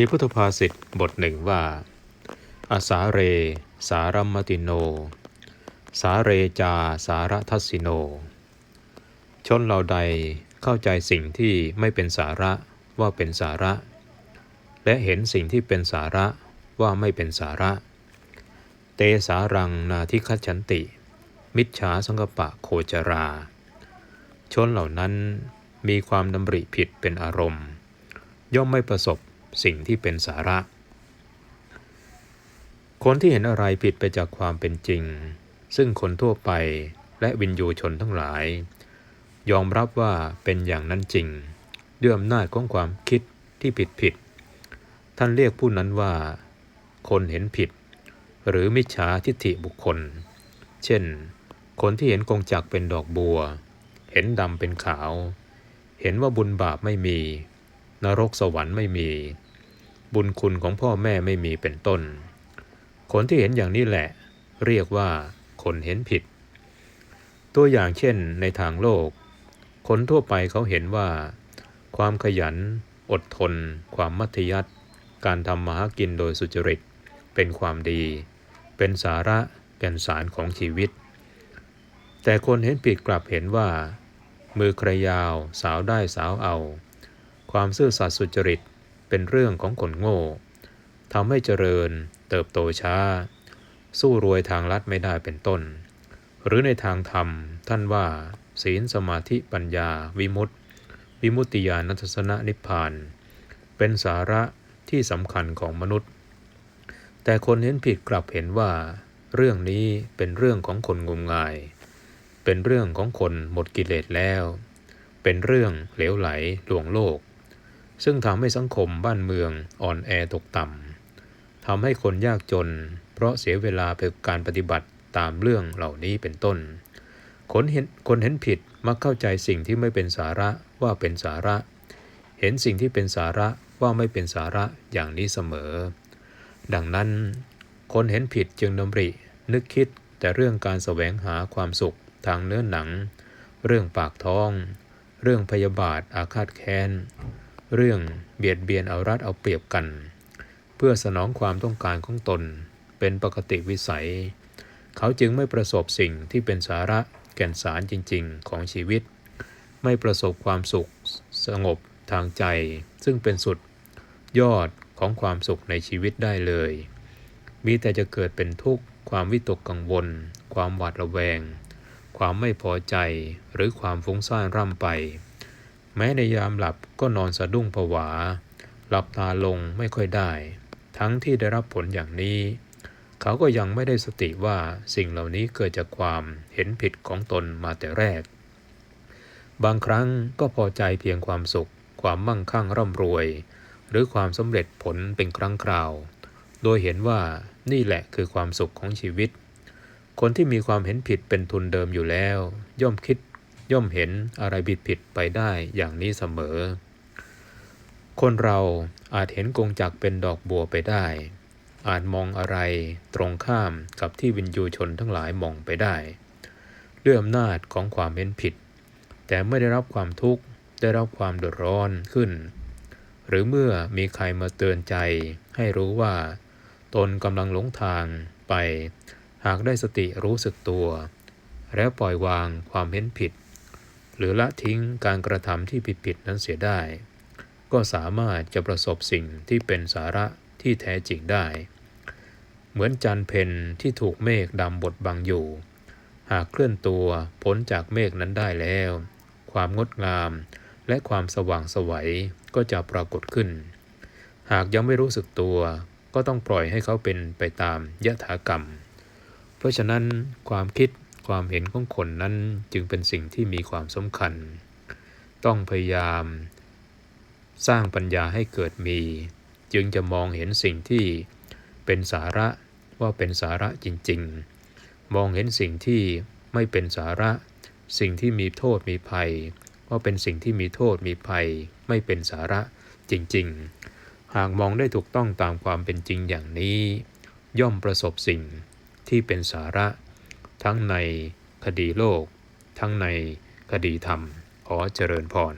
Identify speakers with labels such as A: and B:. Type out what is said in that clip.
A: มีพุทธภาษิตบทหนึ่งว่า อาสาเร สารมติโน สาเรจาสารทัสสิโน ชนเราใดเข้าใจสิ่งที่ไม่เป็นสาระว่าเป็นสาระ และเห็นสิ่งที่เป็นสาระว่าไม่เป็นสาระ เตสารังนาทิคัจฉันติ มิจฉาสังกปะโคจรา ชนเหล่านั้นมีความดำริผิดเป็นอารมณ์ ย่อมไม่ประสบ สิ่งที่เป็นสาระ คนที่เห็นอะไรผิดไปจากความเป็นจริง ซึ่งคนทั่วไปและวินยูชนทั้งหลาย ยอมรับว่าเป็นอย่างนั้นจริงด้วยอำนาจของความคิดที่ผิดผิด ท่านเรียกผู้นั้นว่า คนเห็นผิด หรือมิจฉาทิฏฐิบุคคล เช่น คนที่เห็นกงจักเป็นดอกบัว เห็นดำเป็นขาว เห็นว่าบุญบาปไม่มี นรกสวรรค์ไม่มี บุญคุณของพ่อแม่ไม่มีเป็นต้น คนที่เห็นอย่างนี้แหละ เรียกว่าคนเห็นผิด ตัวอย่างเช่นในทางโลก คนทั่วไปเขาเห็นว่า ความขยัน อดทน ความมัธยัติการทำมาหากินโดยสุจริต เป็นความดี เป็นสาระแก่นสารของชีวิต แต่คนเห็นผิดกลับเห็นว่า มือใครยาวสาวได้สาวเอา ความซื่อสัตย์สุจริต เป็นเรื่องของคนโง่ทำให้เจริญ เติบโตช้า สู้รวยทางลัดไม่ได้เป็นต้น หรือในทางธรรม ท่านว่า ศีลสมาธิปัญญา วิมุตติ วิมุตติญาณทัศนนิพพาน เป็นสาระที่สำคัญของมนุษย์ แต่คนเห็นผิดกลับเห็นว่า เรื่องนี้เป็นเรื่องของคนงมงาย เป็นเรื่องของคนหมดกิเลสแล้ว เป็นเรื่องเหลวไหลลวงโลก ซึ่งทำให้สังคมบ้านเมืองอ่อนแอตกต่ำทำให้คนยากจน เพราะเสียเวลาไปการปฏิบัติตามเรื่องเหล่านี้เป็นต้น คนเห็นคนเห็นผิดมักเข้าใจสิ่งที่ไม่เป็นสาระว่าเป็นสาระ เห็นสิ่งที่เป็นสาระว่าไม่เป็นสาระอย่างนี้เสมอ ดังนั้น คนเห็นผิดจึงดำริ นึกคิดแต่เรื่องการแสวงหาความสุขทางเนื้อหนัง เรื่องปากท้อง เรื่องพยาบาทอาฆาตแค้น เรื่องเบียดเบียนเอารัดเอาเปรียบกัน เพื่อสนองความต้องการของตน เป็นปกติวิสัย เขาจึงไม่ประสบสิ่งที่เป็นสาระแก่นสารจริง ๆ ของชีวิต ไม่ประสบความสุขสงบทางใจ ซึ่งเป็นสุดยอดของความสุขในชีวิตได้เลย มีแต่จะเกิดเป็นทุกข์ ความวิตกกังวล ความหวาดระแวง ความไม่พอใจ หรือความฟุ้งซ่านร่ำไป แม้ในยามหลับก็นอนสะดุ้งผวา หลับตาลงไม่ค่อยได้ ทั้งที่ได้รับผลอย่างนี้ เขาก็ยังไม่ได้สติว่าสิ่งเหล่านี้เกิดจากความเห็นผิดของตนมาแต่แรก บางครั้งก็พอใจเพียงความสุข ความมั่งคั่งร่ำรวย หรือความสำเร็จผลเป็นครั้งคราว โดยเห็นว่านี่แหละคือความสุขของชีวิต คนที่มีความเห็นผิดเป็นทุนเดิมอยู่แล้ว ย่อมคิด ย่อมเห็นอะไรผิดผิดไปได้อย่างนี้เสมอ คนเราอาจเห็นกงจักเป็นดอกบัวไปได้ อาจมองอะไรตรงข้ามกับที่วินยูชนทั้งหลายมองไปได้ด้วยอำนาจของความเห็นผิด แต่ไม่ได้รับความทุกข์ได้รับความเดือดร้อนขึ้น หรือเมื่อมีใครมาเตือนใจ ให้รู้ว่า ตนกำลังหลงทางไป หากได้สติรู้สึกตัว แล้วปล่อยวางความเห็นผิด หรือละทิ้งการกระทำที่ผิดๆนั้นเสียได้ ก็สามารถจะประสบสิ่งที่เป็นสาระที่แท้จริงได้ เหมือนจันเพนที่ถูกเมฆดำบดบังอยู่ หากเคลื่อนตัวพ้นจากเมฆนั้นได้แล้ว ความงดงามและความสว่างสวัยก็จะปรากฏขึ้น หากยังไม่รู้สึกตัวก็ต้องปล่อยให้เขาเป็นไปตามยถากรรม เพราะฉะนั้นความคิด ความเห็นของคนนั้นจึงเป็นสิ่งที่มีความสำคัญ ต้องพยายาม สร้างปัญญาให้เกิดมี จึงจะมองเห็นสิ่งที่เป็นสาระว่าเป็นสาระจริง ๆ มองเห็นสิ่งที่ไม่เป็นสาระ สิ่งที่มีโทษมีภัย ว่าเป็นสิ่งที่มีโทษมีภัย ไม่เป็นสาระจริง ๆ หากมองได้ถูกต้องตามความเป็นจริงอย่างนี้ ย่อมประสบสิ่งที่เป็นสาระ ทั้งในคดีโลก ทั้งในคดีธรรม ขอเจริญพร